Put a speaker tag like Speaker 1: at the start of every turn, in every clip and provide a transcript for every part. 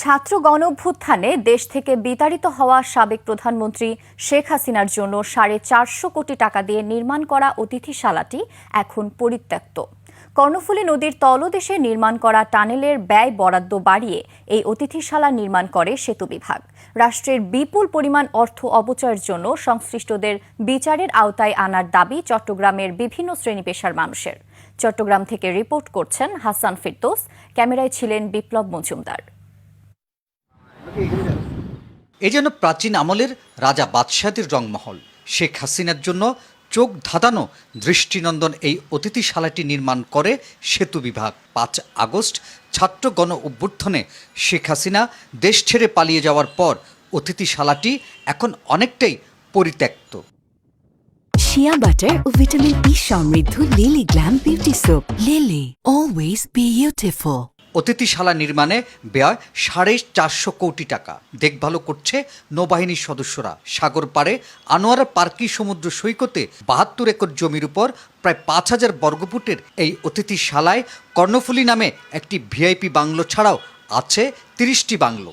Speaker 1: ছাত্র গণঅভ্যুত্থানে দেশ থেকে বিতাড়িত হওয়া সাবেক প্রধানমন্ত্রী শেখ হাসিনার জন্য সাড়ে চারশো কোটি টাকা দিয়ে নির্মাণ করা অতিথিশালাটি এখন পরিত্যক্ত। কর্ণফুলী নদীর তলদেশে নির্মাণ করা টানেলের ব্যয় বরাদ্দ বাড়িয়ে এই অতিথিশালা নির্মাণ করে সেতু বিভাগ। রাষ্ট্রের বিপুল পরিমাণ অর্থ অপচয়ের জন্য সংশ্লিষ্টদের বিচারের আওতায় আনার দাবি চট্টগ্রামের বিভিন্ন শ্রেণি পেশার মানুষের। চট্টগ্রাম থেকে রিপোর্ট করছেন হাসান ফিরদোস। ক্যামেরায় ছিলেন বিপ্লব মজুমদার।
Speaker 2: এ যেন প্রাচীন আমলের রাজা বাদশাহদের রংমহল, শেখ হাসিনার জন্য চোখ ধাঁধানো দৃষ্টিনন্দন এই অতিথিশালাটি নির্মাণ করে সেতু বিভাগ। পাঁচ আগস্ট ছাত্র গণ অভ্যুত্থানে শেখ হাসিনা দেশ ছেড়ে পালিয়ে যাওয়ার পর অতিথিশালাটি এখন অনেকটাই পরিত্যক্ত।
Speaker 3: শিয়া বাটার ও ভিটামিন ই সমৃদ্ধ Lily glam beauty soap Lily always beautiful
Speaker 2: অতিথিশালা নির্মাণে ব্যয় সাড়ে চারশো কোটি টাকা। দেখভাল করছে নৌবাহিনীর সদস্যরা। সাগর পাড়ে আনোয়ারা পার্কি সমুদ্র সৈকতে বাহাত্তর একর জমির উপর প্রায় পাঁচ হাজার বর্গফুটের এই অতিথিশালায় কর্ণফুলী নামে একটি ভিআইপি বাংলো ছাড়াও আছে তিরিশটি বাংলো।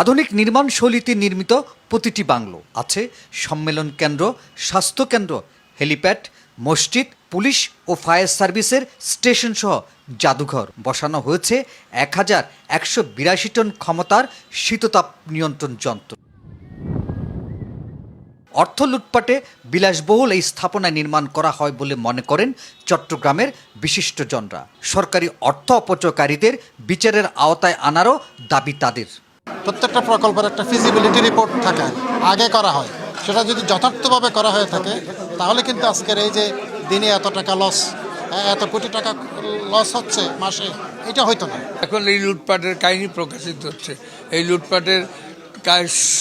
Speaker 2: আধুনিক নির্মাণ শৈলীতে নির্মিত প্রতিটি বাংলো। আছে সম্মেলন কেন্দ্র, স্বাস্থ্য কেন্দ্র হেলিপ্যাড, মসজিদ, পুলিশ ও ফায়ার সার্ভিসের স্টেশন সহ জাদুঘর। বসানো হয়েছে এক হাজার একশো বিরাশি টন ক্ষমতার শীততাপ নিয়ন্ত্রণ যন্ত্র। অর্থ লুটপাটে বিলাসবহুল এই স্থাপনা নির্মাণ করা হয় বলে মনে করেন চট্টগ্রামের বিশিষ্টজনরা। সরকারি অর্থ অপচয়কারীদের বিচারের আওতায় আনারও দাবি তাদের।
Speaker 4: প্রত্যেকটা প্রকল্পের একটা ফিজিবিলিটি রিপোর্ট থাকে। আগে করা হয়। সেটা যদি যথার্থভাবে করা হয়ে থাকে তাহলে কিন্তু আজকের এই যে দিনে এত টাকা লস এত কোটি টাকা লস হচ্ছে মাসে এটা হয়তো না।
Speaker 5: এখন এই লুটপাটের কাহিনী প্রকাশিত হচ্ছে। এই লুটপাটের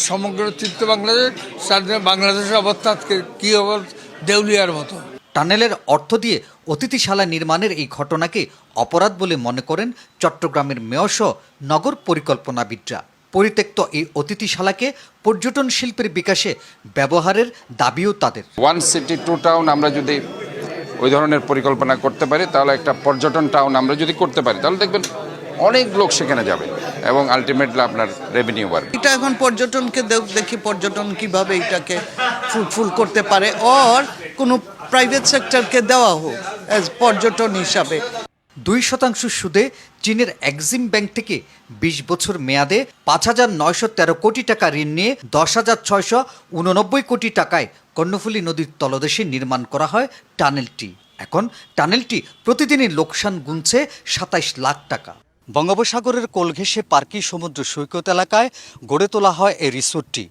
Speaker 5: সমগ্র চিত্ত বাংলাদেশ স্বাধীন বাংলাদেশের অবস্থা আজকে কী অবস্থা? দেউলিয়ার মতো।
Speaker 2: টানেলের অর্থ দিয়ে অতিথিশালা নির্মাণের এই ঘটনাকে অপরাধ বলে মনে করেন চট্টগ্রামের মেয়রসহ নগর পরিকল্পনাবিদরা। পরিত্যক্ত এই অতিথিশালাকে পর্যটন শিল্পের বিকাশে ব্যবহারের দাবিও তাদের।
Speaker 6: ওয়ান সিটি টু টাউন আমরা যদি ওই ধরনের পরিকল্পনা করতে পারি তাহলে একটা পর্যটন টাউন আমরা যদি করতে পারি তাহলে দেখবেন অনেক লোক সেখানে যাবে এবং আলটিমেটলি আপনার রেভিনিউ বাড়বে।
Speaker 7: এটা এখন পর্যটনকে দেখ- দেখি পর্যটন কীভাবে এটাকে ফুলফুল করতে পারে অর কোনো প্রাইভেট সেক্টরকে দেওয়া হোক অ্যাজ পর্যটন হিসাবে।
Speaker 2: দুই শতাংশ সুদে চীনের এক্সিম ব্যাংক থেকে বিশ বছর মেয়াদে পাঁচ হাজার নয়শো তেরো কোটি টাকা ঋণ নিয়ে দশ হাজার ছয়শো উননব্বই কোটি টাকায় কর্ণফুলী নদীর তলদেশে নির্মাণ করা হয় টানেলটি। এখন টানেলটি প্রতিদিনই লোকসান গুনছে সাতাইশ লাখ টাকা। বঙ্গোপসাগরের কোল ঘেঁষে পার্কি সমুদ্র সৈকত এলাকায় গড়ে তোলা হয় এই রিসোর্টটি।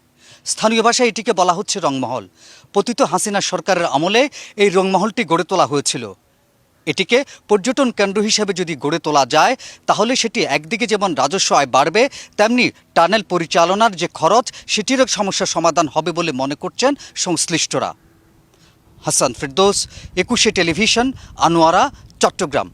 Speaker 2: স্থানীয় ভাষায় এটিকে বলা হচ্ছে রংমহল। পতিত হাসিনা সরকারের আমলে এই রংমহলটি গড়ে তোলা হয়েছিল। এটিকে পর্যটন কেন্দ্র হিসেবে যদি গড়ে তোলা যায়, তাহলে সেটি একদিকে যেমন রাজস্ব আয় বাড়বে, তেমনি টানেল পরিচালনার যে খরচ, সেটিরও সমস্যার সমাধান হবে বলে মনে করছেন সংশ্লিষ্টরা। হাসান ফিরদোস, একুশে টেলিভিশন, আনোয়ারা, চট্টগ্রাম।